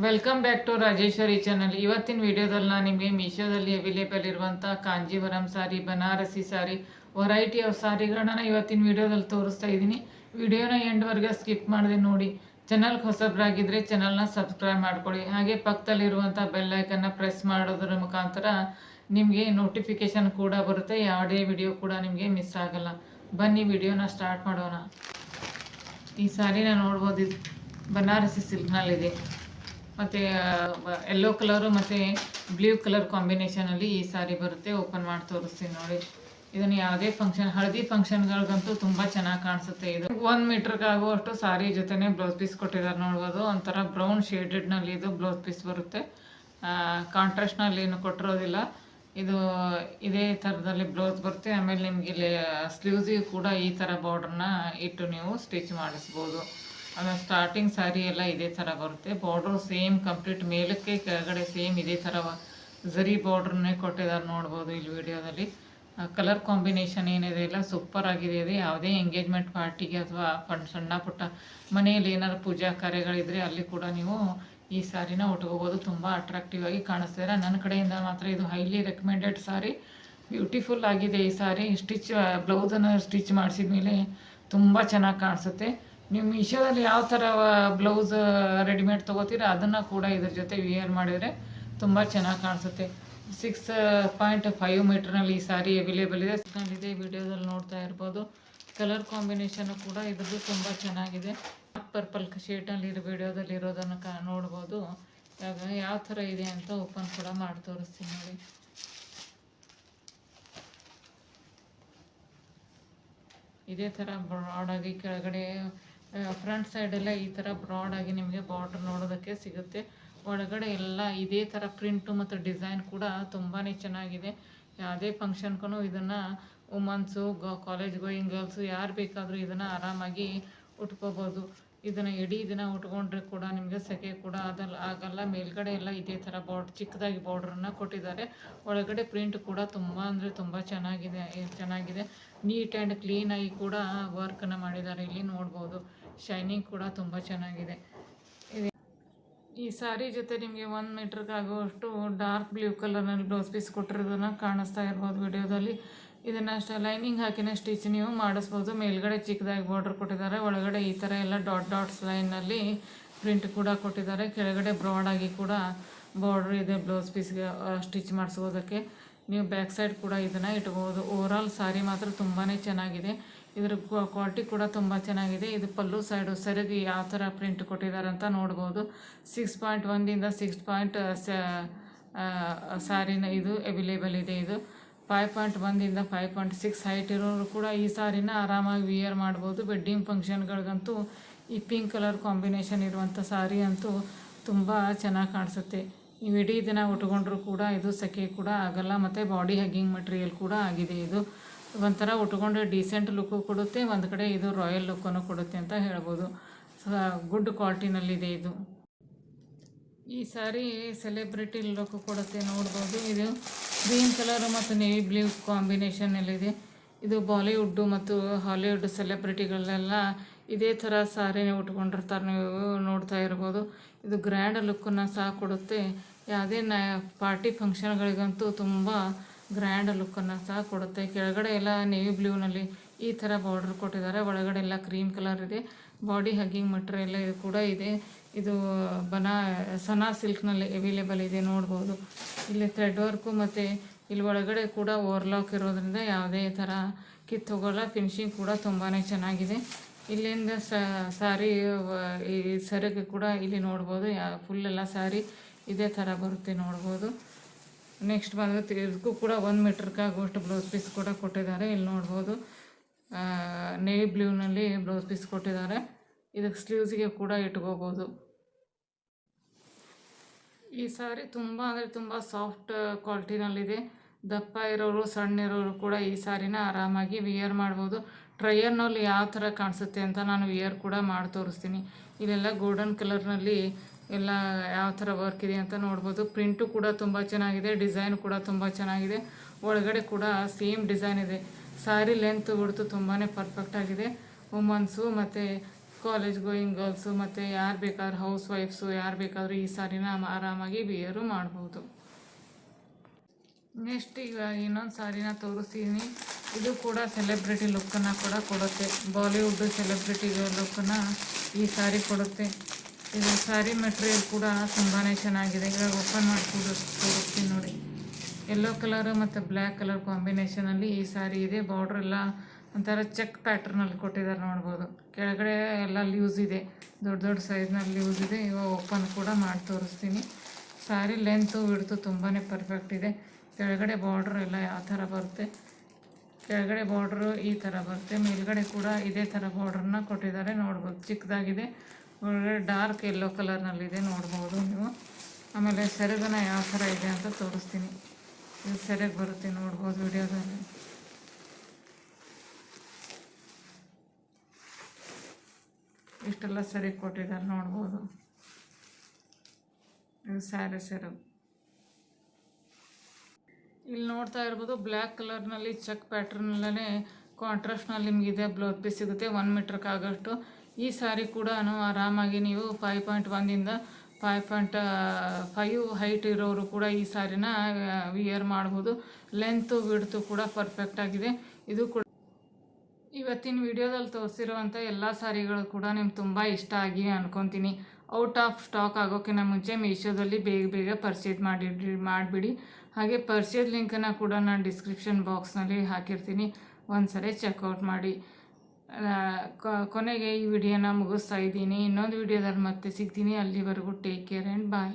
Welcome back to Rajeshwari channel ಇವತ್ತಿನ ವಿಡಿಯೋದಲ್ಲಿ ನಾನು ನಿಮಗೆ ಮೀಶೋದಲ್ಲಿ ಅವೈಲೇಬಲ್ ಇರುವಂಥ ಕಾಂಜೀವರಂ ಸಾರಿ, ಬನಾರಸಿ ಸಾರಿ ವೆರೈಟಿ ಆಫ್ ಸಾರಿಗಳನ್ನ ಇವತ್ತಿನ ವಿಡಿಯೋದಲ್ಲಿ ತೋರಿಸ್ತಾ ಇದ್ದೀನಿ. ವಿಡಿಯೋನ ಎಂಡ್ವರೆಗೆ ಸ್ಕಿಪ್ ಮಾಡಿದೆ ನೋಡಿ. ಚಾನಲ್ಗೆ ಹೊಸಬ್ರಾಗಿದ್ದರೆ ಚಾನಲ್ನ ಸಬ್ಸ್ಕ್ರೈಬ್ ಮಾಡ್ಕೊಳ್ಳಿ. ಹಾಗೆ ಪಕ್ಕದಲ್ಲಿರುವಂಥ ಬೆಲ್ ಐಕನ್ನ ಪ್ರೆಸ್ ಮಾಡೋದ್ರ ಮುಖಾಂತರ ನಿಮಗೆ ನೋಟಿಫಿಕೇಷನ್ ಕೂಡ ಬರುತ್ತೆ. ಯಾವುದೇ ವಿಡಿಯೋ ಕೂಡ ನಿಮಗೆ ಮಿಸ್ ಆಗಲ್ಲ. ಬನ್ನಿ, ವಿಡಿಯೋನ ಸ್ಟಾರ್ಟ್ ಮಾಡೋಣ. ಈ ಸಾರಿನ ನೋಡ್ಬೋದು. ಬನಾರಸಿ ಸಿಲ್ಕ್ನಲ್ಲಿದೆ ಮತ್ತು ಎಲ್ಲೋ ಕಲರು ಮತ್ತು ಬ್ಲೂ ಕಲರ್ ಕಾಂಬಿನೇಷನಲ್ಲಿ ಈ ಸಾರಿ ಬರುತ್ತೆ. ಓಪನ್ ಮಾಡಿ ತೋರಿಸ್ತೀನಿ ನೋಡಿ. ಇದನ್ನು ಯಾವುದೇ ಫಂಕ್ಷನ್ ಹಳದಿ ಫಂಕ್ಷನ್ಗಳಿಗಂತೂ ತುಂಬ ಚೆನ್ನಾಗಿ ಕಾಣಿಸುತ್ತೆ ಇದು. ಒಂದು ಮೀಟರ್ ಆಗುವಷ್ಟು ಸಾರಿ ಜೊತೆನೇ ಬ್ಲೌಸ್ ಪೀಸ್ ಕೊಟ್ಟಿದ್ದಾರೆ ನೋಡ್ಬೋದು. ಒಂಥರ ಬ್ರೌನ್ ಶೇಡೆಡ್ನಲ್ಲಿ ಇದು ಬ್ಲೌಸ್ ಪೀಸ್ ಬರುತ್ತೆ. ಕಾಂಟ್ರಾಸ್ಟ್ನಲ್ಲಿ ಏನು ಕೊಟ್ಟಿರೋದಿಲ್ಲ. ಇದು, ಇದೇ ಥರದಲ್ಲಿ ಬ್ಲೌಸ್ ಬರುತ್ತೆ. ಆಮೇಲೆ ನಿಮಗೆ ಇಲ್ಲಿ ಸ್ಲೀವ್ಸಿಗೆ ಕೂಡ ಈ ಥರ ಬಾರ್ಡ್ರನ್ನ ಇಟ್ಟು ನೀವು ಸ್ಟಿಚ್ ಮಾಡಿಸ್ಬೋದು. ಆಮೇಲೆ ಸ್ಟಾರ್ಟಿಂಗ್ ಸ್ಯಾರಿ ಎಲ್ಲ ಇದೇ ಥರ ಬರುತ್ತೆ. ಬಾರ್ಡ್ರು ಸೇಮ್ ಕಂಪ್ಲೀಟ್ ಮೇಲಕ್ಕೆ ಕೆಳಗಡೆ ಸೇಮ್ ಇದೇ ಥರ ಝರಿ ಬಾರ್ಡ್ರನ್ನೇ ಕೊಟ್ಟಿದ್ದಾರೆ ನೋಡ್ಬೋದು ಇಲ್ಲಿ ವಿಡಿಯೋದಲ್ಲಿ. ಕಲರ್ ಕಾಂಬಿನೇಷನ್ ಏನಿದೆ ಇಲ್ಲ ಸೂಪರ್ ಆಗಿದೆ. ಇದೆ ಯಾವುದೇ ಎಂಗೇಜ್ಮೆಂಟ್ ಪಾರ್ಟಿಗೆ ಅಥವಾ ಫಂಡ್ ಸಣ್ಣ ಪುಟ್ಟ ಮನೆಯಲ್ಲಿ ಏನಾದ್ರು ಪೂಜಾ ಕಾರ್ಯಗಳಿದ್ರೆ ಅಲ್ಲಿ ಕೂಡ ನೀವು ಈ ಸ್ಯಾರಿನ ಉಟ್ಕೋಬೋದು. ತುಂಬ ಅಟ್ರಾಕ್ಟಿವ್ ಆಗಿ ಕಾಣಿಸ್ತೀರ ನನ್ನ ಕಡೆಯಿಂದ ಮಾತ್ರ ಇದು ಹೈಲಿ ರೆಕಮೆಂಡೆಡ್ ಸಾರಿ ಬ್ಯೂಟಿಫುಲ್ ಆಗಿದೆ ಈ ಸಾರಿ ಸ್ಟಿಚ್ ಬ್ಲೌಸನ್ನು ಸ್ಟಿಚ್ ಮಾಡಿಸಿದ ಮೇಲೆ ತುಂಬ ಚೆನ್ನಾಗಿ ಕಾಣಿಸುತ್ತೆ. ನೀವು ಮೀಶೋದಲ್ಲಿ ಯಾವ ಥರ ಬ್ಲೌಸ್ ರೆಡಿಮೇಡ್ ತೊಗೋತೀರ? ಅದನ್ನು ಕೂಡ ಇದ್ರ ಜೊತೆ ವಿಯರ್ ಮಾಡಿದರೆ ತುಂಬ ಚೆನ್ನಾಗಿ ಕಾಣಿಸುತ್ತೆ. ಸಿಕ್ಸ್ ಪಾಯಿಂಟ್ ಫೈವ್ ಮೀಟ್ರ್ನಲ್ಲಿ ಈ ಸಾರಿ ಅವೈಲೇಬಲ್ ಇದೆ. ಇದೆ ವಿಡಿಯೋದಲ್ಲಿ ನೋಡ್ತಾ ಇರ್ಬೋದು. ಕಲರ್ ಕಾಂಬಿನೇಷನು ಕೂಡ ಇದ್ರದ್ದು ತುಂಬ ಚೆನ್ನಾಗಿದೆ. ಪರ್ಪಲ್ ಶೇಡ್ನಲ್ಲಿ ಇರೋ ವಿಡಿಯೋದಲ್ಲಿ ಇರೋದನ್ನು ಕಾ, ನೋಡ್ಬೋದು. ಯಾವ ಥರ ಇದೆ ಅಂತ ಓಪನ್ ಕೂಡ ಮಾಡಿ ತೋರಿಸ್ತೀನಿ ನೋಡಿ. ಇದೇ ಥರ ಬ್ರಾಡಾಗಿ ಕೆಳಗಡೆ ಫ್ರಂಟ್ ಸೈಡೆಲ್ಲ ಈ ತರ ಬ್ರಾಡ್ ಆಗಿ ನಿಮಗೆ ಬಾರ್ಡರ್ ನೋಡೋದಕ್ಕೆ ಸಿಗುತ್ತೆ. ಒಳಗಡೆ ಎಲ್ಲ ಇದೇ ತರ ಪ್ರಿಂಟು ಮತ್ತು ಡಿಸೈನ್ ಕೂಡ ತುಂಬಾ ಚೆನ್ನಾಗಿದೆ. ಯಾವುದೇ ಫಂಕ್ಷನ್ಗೂ ಇದನ್ನ ವುಮನ್ಸು ಕಾಲೇಜ್ ಗೋಯಿಂಗ್ ಗರ್ಲ್ಸು ಯಾರು ಬೇಕಾದರೂ ಇದನ್ನು ಆರಾಮಾಗಿ ಉಟ್ಕೋಬೋದು. ಇದನ್ನು ಇಡೀ ದಿನ ಉಟ್ಕೊಂಡ್ರೆ ಕೂಡ ನಿಮಗೆ ಸೆಕೆ ಕೂಡ ಅದಲ್ಲ ಆಗಲ್ಲ. ಮೇಲ್ಗಡೆ ಎಲ್ಲ ಇದೇ ಥರ ಬಾರ್ಡ್ ಚಿಕ್ಕದಾಗಿ ಬಾರ್ಡ್ರನ್ನು ಕೊಟ್ಟಿದ್ದಾರೆ. ಒಳಗಡೆ ಪ್ರಿಂಟ್ ಕೂಡ ತುಂಬ ಅಂದರೆ ತುಂಬ ಚೆನ್ನಾಗಿದೆ ಚೆನ್ನಾಗಿದೆ. ನೀಟ್ ಆ್ಯಂಡ್ ಕ್ಲೀನಾಗಿ ಕೂಡ ವರ್ಕನ್ನು ಮಾಡಿದ್ದಾರೆ. ಇಲ್ಲಿ ನೋಡ್ಬೋದು. ಶೈನಿಂಗ್ ಕೂಡ ತುಂಬ ಚೆನ್ನಾಗಿದೆ. ಈ ಸಾರಿ ಜೊತೆ ನಿಮಗೆ ಒನ್ ಮೀಟ್ರ್ಗಾಗುವಷ್ಟು ಡಾರ್ಕ್ ಬ್ಲೂ ಕಲರ್ನಲ್ಲಿ ಬ್ಲೌಸ್ ಪೀಸ್ ಕೊಟ್ಟಿರೋದನ್ನ ಕಾಣಿಸ್ತಾ ಇರ್ಬೋದು ವಿಡಿಯೋದಲ್ಲಿ. ಇದನ್ನು ಅಷ್ಟೇ ಲೈನಿಂಗ್ ಹಾಕಿನ ಸ್ಟಿಚ್ ನೀವು ಮಾಡಿಸ್ಬೋದು. ಮೇಲ್ಗಡೆ ಚಿಕ್ಕದಾಗಿ ಬಾರ್ಡ್ರ್ ಕೊಟ್ಟಿದ್ದಾರೆ. ಒಳಗಡೆ ಈ ಥರ ಎಲ್ಲ ಡಾಟ್ ಡಾಟ್ಸ್ ಲೈನಲ್ಲಿ ಪ್ರಿಂಟ್ ಕೂಡ ಕೊಟ್ಟಿದ್ದಾರೆ. ಕೆಳಗಡೆ ಬ್ರಾಡಾಗಿ ಕೂಡ ಬಾರ್ಡ್ರ್ ಇದೆ ಬ್ಲೌಸ್ ಪೀಸ್ಗೆ ಸ್ಟಿಚ್ ಮಾಡಿಸೋದಕ್ಕೆ ನೀವು ಬ್ಯಾಕ್ ಸೈಡ್ ಕೂಡ ಇದನ್ನು ಇಟ್ಬೋದು ಓವರಾಲ್ ಸಾರಿ ಮಾತ್ರ ತುಂಬಾ ಚೆನ್ನಾಗಿದೆ. ಇದರ ಕ್ವಾಲಿಟಿ ಕೂಡ ತುಂಬ ಚೆನ್ನಾಗಿದೆ. ಇದು ಪಲ್ಲು ಸೈಡು ಸರಿಗೆ ಯಾವ ಥರ ಪ್ರಿಂಟ್ ಕೊಟ್ಟಿದ್ದಾರೆ ಅಂತ ನೋಡ್ಬೋದು. ಸಿಕ್ಸ್ ಪಾಯಿಂಟ್ ಒಂದಿಂದ ಸಿಕ್ಸ್ ಪಾಯಿಂಟ್ ಸ್ಯಾರಿನ ಇದು ಅವೈಲೇಬಲ್ ಇದೆ ಇದು. ಫೈವ್ ಪಾಯಿಂಟ್ ಒಂದಿಂದ ಫೈವ್ ಪಾಯಿಂಟ್ ಸಿಕ್ಸ್ ಹೈಟ್ ಇರೋರು ಕೂಡ ಈ ಸಾರಿನ ಆರಾಮಾಗಿ ವಿಯರ್ ಮಾಡ್ಬೋದು. ವೆಡ್ಡಿಂಗ್ ಫಂಕ್ಷನ್ಗಳಿಗಂತೂ ಈ ಪಿಂಕ್ ಕಲರ್ ಕಾಂಬಿನೇಷನ್ ಇರುವಂಥ ಸಾರಿ ಅಂತೂ ತುಂಬ ಚೆನ್ನಾಗಿ ಕಾಣಿಸುತ್ತೆ. ನೀವು ಇಡೀ ದಿನ ಉಟ್ಕೊಂಡ್ರೂ ಕೂಡ ಇದು ಸೆಕೆ ಕೂಡ ಆಗಲ್ಲ, ಮತ್ತು ಬಾಡಿ ಹಗ್ಗಿಂಗ್ ಮಟೀರಿಯಲ್ ಕೂಡ ಆಗಿದೆ ಇದು. ಒಂಥರ ಉಟ್ಕೊಂಡ್ರೆ ಡೀಸೆಂಟ್ ಲುಕ್ಕು ಕೊಡುತ್ತೆ, ಒಂದು ಕಡೆ ಇದು ರಾಯಲ್ ಲುಕ್ಕನ್ನು ಕೊಡುತ್ತೆ ಅಂತ ಹೇಳ್ಬೋದು. ಸೊ ಗುಡ್ ಕ್ವಾಲಿಟಿನಲ್ಲಿದೆ ಇದು. ಈ ಸಾರಿ ಸೆಲೆಬ್ರಿಟಿ ಲುಕ್ ಕೊಡುತ್ತೆ ನೋಡ್ಬೋದು. ಇದು ಗ್ರೀನ್ ಕಲರ್ ಮತ್ತು ನೇವಿ ಬ್ಲೂ ಕಾಂಬಿನೇಷನಲ್ಲಿದೆ ಇದು. ಬಾಲಿವುಡ್ಡು ಮತ್ತು ಹಾಲಿವುಡ್ ಸೆಲೆಬ್ರಿಟಿಗಳೆಲ್ಲ ಇದೇ ಥರ ಸಾರಿನೇ ಉಟ್ಕೊಂಡಿರ್ತಾರೆ ನೀವು ನೋಡ್ತಾ ಇರ್ಬೋದು. ಇದು ಗ್ರ್ಯಾಂಡ್ ಲುಕ್ಕನ್ನು ಸಹ ಕೊಡುತ್ತೆ. ಯಾವುದೇ ನ ಪಾರ್ಟಿ ಫಂಕ್ಷನ್ಗಳಿಗಂತೂ ತುಂಬ ಗ್ರ್ಯಾಂಡ್ ಲುಕ್ಕನ್ನು ಸಹ ಕೊಡುತ್ತೆ. ಕೆಳಗಡೆ ಎಲ್ಲ ನೇವಿ ಬ್ಲೂನಲ್ಲಿ ಈ ಥರ ಬಾರ್ಡರ್ ಕೊಟ್ಟಿದ್ದಾರೆ. ಒಳಗಡೆ ಎಲ್ಲ ಕ್ರೀಮ್ ಕಲರ್ ಇದೆ. ಬಾಡಿ ಹಗ್ಗಿಂಗ್ ಮಟೀರಿಯಲ್ ಕೂಡ ಇದೆ. ಇದು ಬನಾ, ಸನಾ ಸಿಲ್ಕ್ನಲ್ಲಿ ಅವೈಲೇಬಲ್ ಇದೆ, ನೋಡ್ಬೋದು. ಇಲ್ಲಿ ಥ್ರೆಡ್ ವರ್ಕು ಮತ್ತು ಇಲ್ಲಿ ಒಳಗಡೆ ಕೂಡ ಓವರ್ಲಾಕ್ ಇರೋದ್ರಿಂದ ಯಾವುದೇ ಥರ ಕಿತ್ತು ಹೋಗೋಲ್ಲ ಫಿನಿಶಿಂಗ್ ಕೂಡ ತುಂಬಾ ಚೆನ್ನಾಗಿದೆ. ಇಲ್ಲಿಂದ ಸಾರಿ ಈ ಸರಿಗೆ ಕೂಡ ಇಲ್ಲಿ ನೋಡ್ಬೋದು. ಯಾ ಫುಲ್ ಎಲ್ಲ ಸಾರಿ ಇದೇ ಥರ ಬರುತ್ತೆ, ನೋಡ್ಬೋದು. ನೆಕ್ಸ್ಟ್ ಬಂದು ಇದಕ್ಕೂ ಕೂಡ ಒಂದು ಮೀಟ್ರಿಗೆ ಆಗುವಷ್ಟು ಬ್ಲೌಸ್ ಪೀಸ್ ಕೂಡ ಕೊಟ್ಟಿದ್ದಾರೆ, ಇಲ್ಲಿ ನೋಡ್ಬೋದು. ನೇವಿ ಬ್ಲೂನಲ್ಲಿ ಬ್ಲೌಸ್ ಪೀಸ್ ಕೊಟ್ಟಿದ್ದಾರೆ. ಇದಕ್ಕೆ ಸ್ಲೀವ್ಸ್ಗೆ ಕೂಡ ಇಟ್ಕೋಬೋದು. ಈ ಸಾರಿ ತುಂಬ ಅಂದರೆ ತುಂಬ ಸಾಫ್ಟ್ ಕ್ವಾಲಿಟಿನಲ್ಲಿದೆ. ದಪ್ಪ ಇರೋರು, ಸಣ್ಣ ಇರೋರು ಕೂಡ ಈ ಸಾರಿನ ಆರಾಮಾಗಿ ವಿಯರ್ ಮಾಡ್ಬೋದು. ಟ್ರಯರ್ನಲ್ಲಿ ಯಾವ ಥರ ಕಾಣಿಸುತ್ತೆ ಅಂತ ನಾನು ವಿಯರ್ ಕೂಡ ಮಾಡಿ ತೋರಿಸ್ತೀನಿ. ಇಲ್ಲೆಲ್ಲ ಗೋಲ್ಡನ್ ಕಲರ್ನಲ್ಲಿ ಎಲ್ಲ ಯಾವ ಥರ ವರ್ಕ್ ಇದೆ ಅಂತ ನೋಡ್ಬೋದು. ಪ್ರಿಂಟು ಕೂಡ ತುಂಬ ಚೆನ್ನಾಗಿದೆ, ಡಿಸೈನ್ ಕೂಡ ತುಂಬ ಚೆನ್ನಾಗಿದೆ. ಒಳಗಡೆ ಕೂಡ ಸೇಮ್ ಡಿಸೈನ್ ಇದೆ. ಸಾರಿ ಲೆಂತ್ ಬಿಡ್ತು ತುಂಬಾ ಪರ್ಫೆಕ್ಟ್ ಆಗಿದೆ. ವುಮನ್ಸು ಮತ್ತು ಕಾಲೇಜ್ ಗೋಯಿಂಗ್ ಗರ್ಲ್ಸು ಮತ್ತು ಯಾರು ಬೇಕಾದ್ರೂ ಹೌಸ್ ವೈಫ್ಸು ಯಾರು ಬೇಕಾದರೂ ಈ ಸಾರಿನ ಆರಾಮಾಗಿ ಬಿಯರು ಮಾಡ್ಬೋದು. ನೆಕ್ಸ್ಟ್ ಈಗ ಇನ್ನೊಂದು ಸಾರಿನ ತೋರಿಸ್ತೀನಿ. ಇದು ಕೂಡ ಸೆಲೆಬ್ರಿಟಿ ಲುಕ್ಕನ್ನು ಕೂಡ ಕೊಡುತ್ತೆ. ಬಾಲಿವುಡ್ ಸೆಲೆಬ್ರಿಟಿ ಲುಕ್ಕನ್ನು ಈ ಸಾರಿ ಕೊಡುತ್ತೆ. ಇದು ಸಾರಿ ಮೆಟೀರಿಯಲ್ ಕೂಡ ತುಂಬಾ ಚೆನ್ನಾಗಿದೆ. ಇವಾಗ ಓಪನ್ ಮಾಡಿಕೊಂಡು ತೋರಿಸ್ತೀನಿ ನೋಡಿ. ಯೆಲ್ಲೋ ಕಲರ್ ಮತ್ತು ಬ್ಲ್ಯಾಕ್ ಕಲರ್ ಕಾಂಬಿನೇಷನಲ್ಲಿ ಈ ಸಾರಿ ಇದೆ. ಬಾರ್ಡ್ರ್ ಎಲ್ಲ ಒಂಥರ ಚೆಕ್ ಪ್ಯಾಟ್ರನಲ್ಲಿ ಕೊಟ್ಟಿದ್ದಾರೆ ನೋಡ್ಬೋದು. ಕೆಳಗಡೆ ಎಲ್ಲ ಲೂಸ್ ಇದೆ. ದೊಡ್ಡ ದೊಡ್ಡ ಸೈಜ್ನಲ್ಲಿ ಲೂಸ್ ಇದೆ. ಇವಾಗ ಓಪನ್ ಕೂಡ ಮಾಡಿ ತೋರಿಸ್ತೀನಿ. ಸಾರಿ ಲೆಂತು ವಿಡ್ತು ತುಂಬಾ ಪರ್ಫೆಕ್ಟ್ ಇದೆ. ಕೆಳಗಡೆ ಬಾರ್ಡ್ರ್ ಎಲ್ಲ ಯಾವ ಥರ ಬರುತ್ತೆ? ಕೆಳಗಡೆ ಬಾರ್ಡ್ರು ಈ ಥರ ಬರುತ್ತೆ. ಮೇಲ್ಗಡೆ ಕೂಡ ಇದೇ ಥರ ಬಾರ್ಡ್ರನ್ನ ಕೊಟ್ಟಿದ್ದಾರೆ. ನೋಡ್ಬೋದು, ಚಿಕ್ಕದಾಗಿದೆ. ಒಳಗಡೆ ಡಾರ್ಕ್ ಯೆಲ್ಲೋ ಕಲರ್ನಲ್ಲಿದೆ ನೋಡ್ಬೋದು ನೀವು. ಆಮೇಲೆ ಸೆರಗನ ಯಾವ ಥರ ಇದೆ ಅಂತ ತೋರಿಸ್ತೀನಿ. ಇದು ಸೆರೆಗೆ ಬರುತ್ತೆ ನೋಡ್ಬೋದು ವಿಡಿಯೋದಲ್ಲಿ ಇಷ್ಟೆಲ್ಲ ಸರಿ ಕೊಟ್ಟಿದ್ದಾರೆ, ನೋಡ್ಬೋದು. ಇದು ಸ್ಯಾರಿ ಸೆರು ಇಲ್ಲಿ ನೋಡ್ತಾ ಇರ್ಬೋದು ಬ್ಲ್ಯಾಕ್ ಕಲರ್ನಲ್ಲಿ ಚೆಕ್ ಪ್ಯಾಟ್ರನ್ನಲ್ಲೇ ಕಾಂಟ್ರಾಸ್ಟ್ನಲ್ಲಿ ನಿಮಗಿದೆ ಬ್ಲೌಸ್ ಪೀಸ್ ಸಿಗುತ್ತೆ ಒನ್ ಮೀಟರ್ ಆಗೋಷ್ಟು. ಈ ಸ್ಯಾರಿ ಕೂಡ ಆರಾಮಾಗಿ ನೀವು ಫೈವ್ ಪಾಯಿಂಟ್ ಒಂದಿಂದ ಫೈವ್ ಪಾಯಿಂಟ್ ಫೈವ್ ಹೈಟ್ ಇರೋರು ಕೂಡ ಈ ಸ್ಯಾರಿನ ವಿಯರ್ ಮಾಡ್ಬೋದು. ಲೆಂತು ವಿಡ್ತು ಕೂಡ ಪರ್ಫೆಕ್ಟ್ ಆಗಿದೆ. ಇದು ಕೂಡ ಇವತ್ತಿನ ವಿಡಿಯೋದಲ್ಲಿ ತೋರಿಸಿರುವಂಥ ಎಲ್ಲ ಸಾರಿಗಳು ಕೂಡ ನಿಮ್ಗೆ ತುಂಬ ಇಷ್ಟ ಆಗಿ ಅನ್ಕೊತೀನಿ. ಔಟ್ ಆಫ್ ಸ್ಟಾಕ್ ಆಗೋಕ್ಕಿಂತ ಮುಂಚೆ ಮೀಶೋದಲ್ಲಿ ಬೇಗ ಬೇಗ ಪರ್ಚೇಸ್ ಮಾಡಿ ಮಾಡಿಬಿಡಿ. ಹಾಗೆ ಪರ್ಚೇಸ್ ಲಿಂಕನ್ನು ಕೂಡ ನಾನು ಡಿಸ್ಕ್ರಿಪ್ಷನ್ ಬಾಕ್ಸ್ನಲ್ಲಿ ಹಾಕಿರ್ತೀನಿ. ಒಂದ್ಸರಿ ಚೆಕ್ಔಟ್ ಮಾಡಿ. ಕೊನೆಗೆ ಈ ವಿಡಿಯೋನ ಮುಗಿಸ್ತಾ ಇದ್ದೀನಿ. ಇನ್ನೊಂದು ವಿಡಿಯೋದಲ್ಲಿ ಮತ್ತೆ ಸಿಗ್ತೀನಿ. ಅಲ್ಲಿವರೆಗೂ take care and bye.